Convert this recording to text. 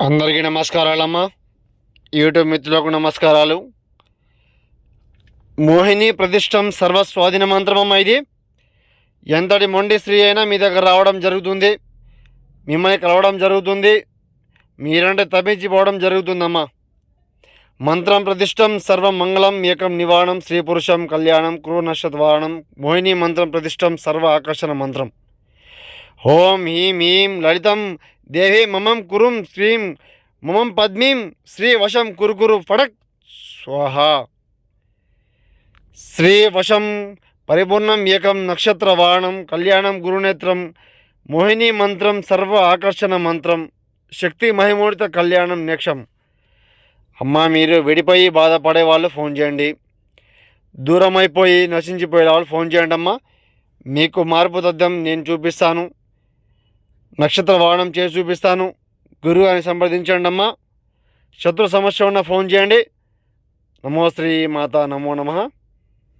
అందరికీ నమస్కారాలమ్మా. యూట్యూబ్ మిత్రులకు నమస్కారాలు. మోహిని ప్రతిష్టం సర్వస్వాధీన మంత్రమమ్మ ఇది. ఎంతటి మొండి స్త్రీ అయినా మీ దగ్గర రావడం జరుగుతుంది. మిమ్మల్ని కలవడం జరుగుతుంది. మీరంటే తప్పించిపోవడం జరుగుతుందమ్మా. మంత్రం ప్రతిష్టం సర్వ మంగళం ఏకం నివారణం స్త్రీ పురుషం కళ్యాణం క్రూ నక్షత్వారణం మోహిని మంత్రం ప్రతిష్టం సర్వ ఆకర్షణ మంత్రం. ఓం హీం హీం లలితం దేవి మమం కురుం శ్రీం మమం పద్మీం శ్రీ వశం కురుకురు ఫడక్. స్వాహ. శ్రీ వశం పరిపూర్ణం ఏకం నక్షత్రవాణం కళ్యాణం గురునేత్రం మోహిని మంత్రం సర్వ ఆకర్షణ మంత్రం శక్తి మహిమూడిత కళ్యాణం నేక్షం. అమ్మా మీరు విడిపోయి బాధపడే వాళ్ళు ఫోన్ చేయండి. దూరం అయిపోయి నశించిపోయే వాళ్ళు ఫోన్ చేయండి అమ్మ మీకు మార్పు తద్దం నేను చూపిస్తాను. నక్షత్ర వాహనం చేసి చూపిస్తాను. గురువు అని సంప్రదించండి అమ్మా. శత్రు సమస్య ఉన్న ఫోన్ చేయండి. నమో శ్రీ మాత నమో నమ.